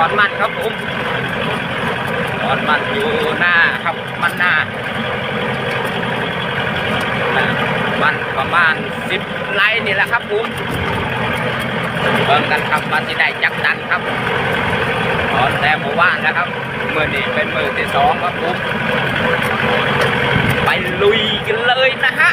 อนมันครับผมตอนมันอยู่หน้าครับมันหน้ามันประมาณสิบไร่นี่แหละครับผมเบิ่งกันครับว่าที่ได้จักตันครับตอนแต่เมื่อวานนะครับเมื่อนี้เป็นมือที่สองครับผมไปลุยกันเลยนะฮะ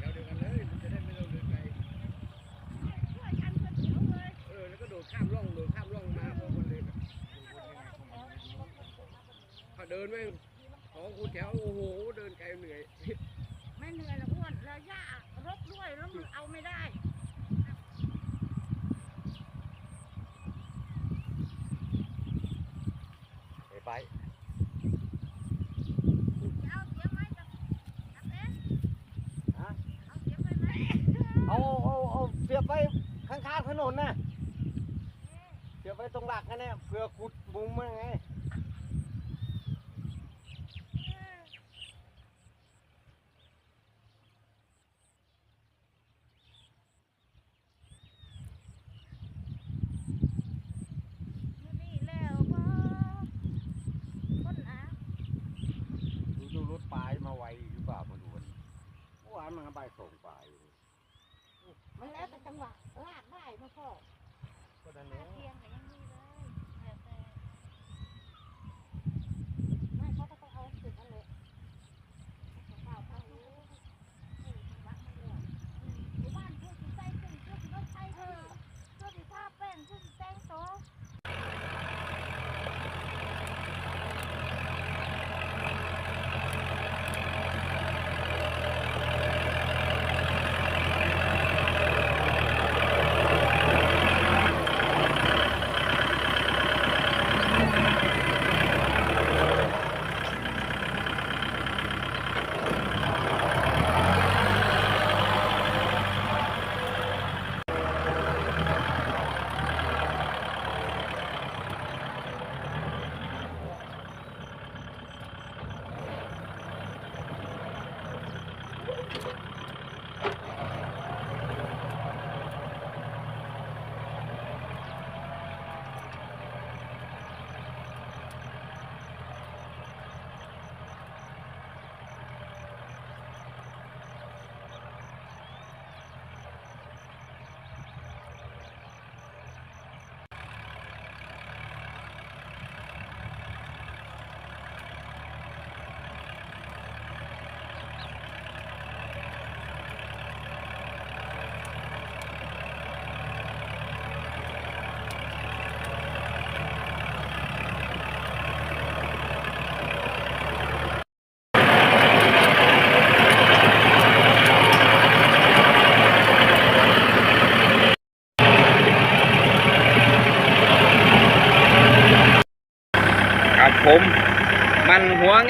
เดี๋ยวเดียวกันเลยมันจะได้ไม่ต้องเดินไกลเออแล้วก็โดดข้ามร่องโดดข้ามร่องมาพร้อมกันเลยถ้า เดินแม่งสองคูณแถวโอ้โห เดินไกลเหนื่อย ไม่เหนื่อยหรอกอ้วนแล้วยากรบด้วยแล้วมันเอาไม่ได้ไปจะเอาเสียบไหมจะจับเอ๊ะฮะเอาเสียบไปไหมเอาเอาเอาเสียบไปข้างๆถนนน่ะเสียบไปตรงหลักกันเนี่ยเพื่อขุดมุมมั่งไง นี่แล้วก็คนอะ ดูดูรถปลายมาไวหรือเปล่ามาดูวัน เมื่อวานมันก็ใบส่งปลายอยู่มันแล้วแต่จังหวะลากได้มาพ่อก็นั่นแหลาละกเทียง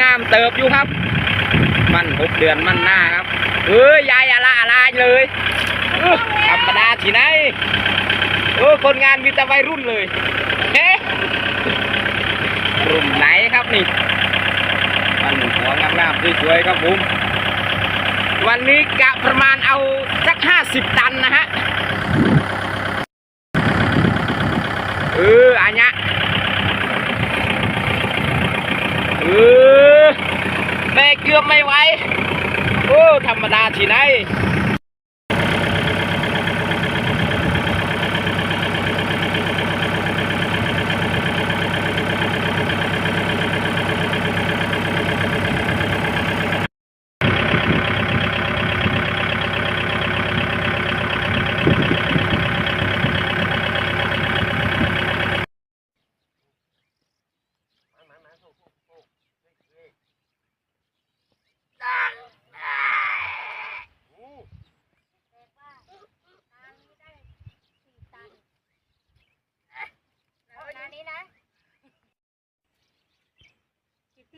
งามเติบอยู่ครับ มันหกเดือนมันหน้าครับเอ้ยยายอะไรอะไรเลยธรรมดาที่ไหนเออคนงานมีแต่วัยรุ่นเลยเฮ้รุ่นไหนครับนี่มันหัวงามๆสวยๆครับผมวันนี้กะประมาณเอาสักห้าสิบตันนะฮะเอออันเนี้ย เออแม่เกือบไม่ไหวโอ้ธรรมดาที่ไหน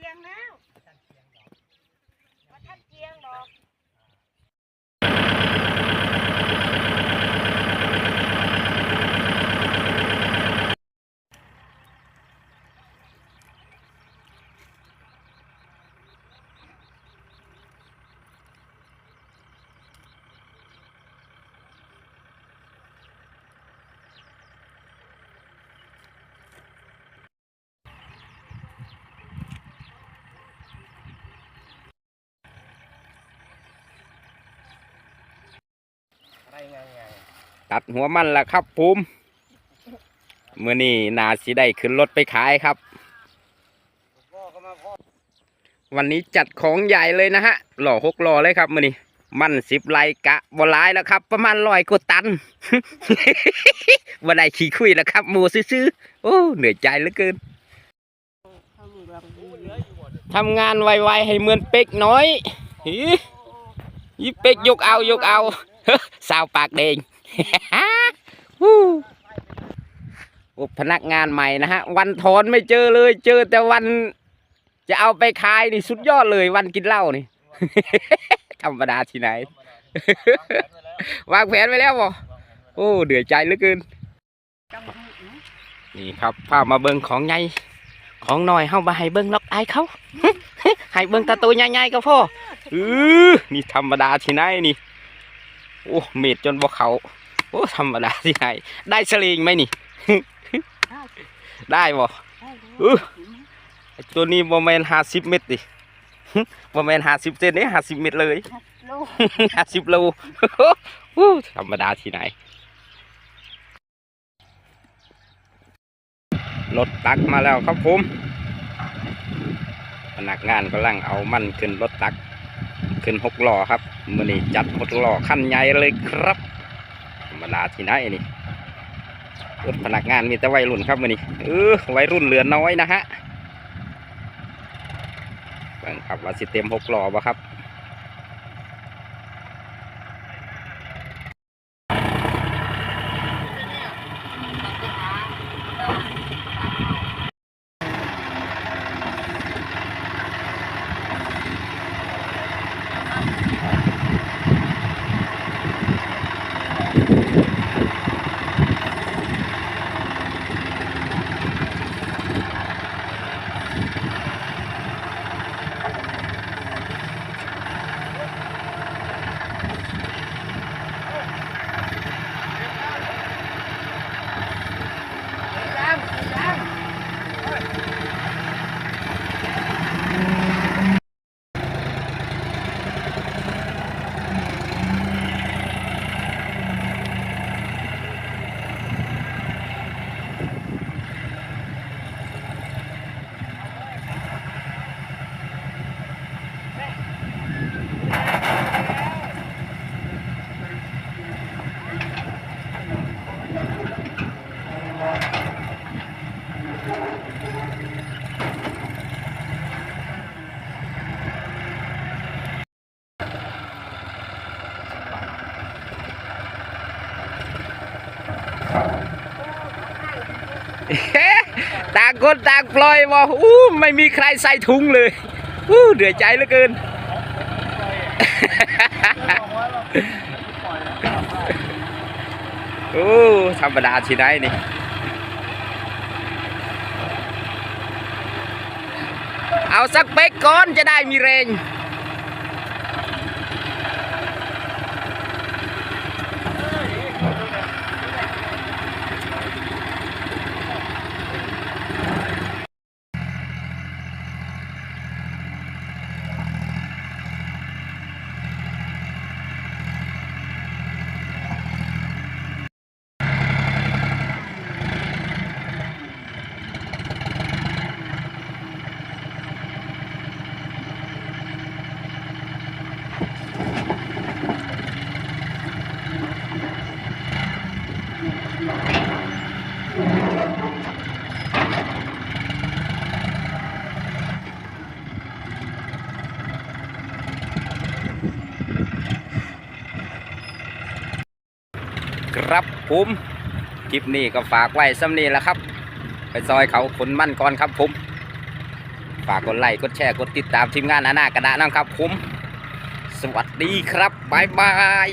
จียงแล้วว่าท่านเจียงดอก อะไรไงไง ตัดหัวมันละครับผมเมื่อนี้นาสิได้ขึ้นรถไปขายครับ วันนี้จัดของใหญ่เลยนะฮะ หล่อหกหล่อเลยครับมื่อนี้มันสิบไลกะบลายแล้วครับ ประมาณร้อยกว่าตันวันได้ขี่คุยแล้วครับมูซื้อๆโอ้เหนื่อยใจเหลือเกินทำงานไวๆให้เหมือนเป็กน้อยหียี่เป็กยกเอายกเอา สาวปากแดงฮู้โอ้พนักงานใหม่นะฮะ วันถอนไม่เจอเลย เจอแต่วัน จะเอาไปขายนี่สุดยอดเลยวันกินเหล้านี่ธรรมดาที่ไหน วางแผนไว้แล้วบ่โอ้เดือดใจเหลือเกิน นี่ครับพามาเบิ่งของใหญ่ของน้อยเฮาบ่ให้เบิ่งนอกอายเขาให้เบิ่งตาตัวใหญ่ๆก็พอเออนี่ธรรมดาที่ไหนนี่ โอ้เม็ดจนบ่เขาโอ้ธรรมดาที่ไหนได้สลิงไหมนี่ ได้สิได้บ่ได้เลยอื้อไอ้ตัวนี้บ่แม่น50เมตรดิบ่แม่น50เซนนี่50เมตรเลยโล50โลโอ้ธรรมดาที่ไหนรถตักมาแล้วครับผมพนักงานกำลังเอามันขึ้นรถตัก ขึ้นหกล้อครับ มื่อนี้จัดหดหล่อขั้นใหญ่เลยครับธรรมดาที่ไหนนี่รถพนักงานมีแต่วัยรุ่นครับมื่อนี้เออวัยรุ่นเหลือน้อยนะฮะเบิ่งครับว่าสิเต็มหกหล่อบ่ครับ ต่าง คนต่างปล่อยบอกอู้ไม่มีใครใส่ถุงเลยอู้เดือดใจเหลือเกินโอ้ธรรมดาที่ไหนนี่เอาสักเป๊กก่อนจะได้มีแรง ครับผมคลิปนี้ก็ฝากไว้สำนีแล้วครับ ไปซอยเขาขนมั่นก่อนครับผมฝากกดไลค์กดแชร์กดติดตามทีมงานอาณากระดานะครับผม สวัสดีครับ บ๊ายบาย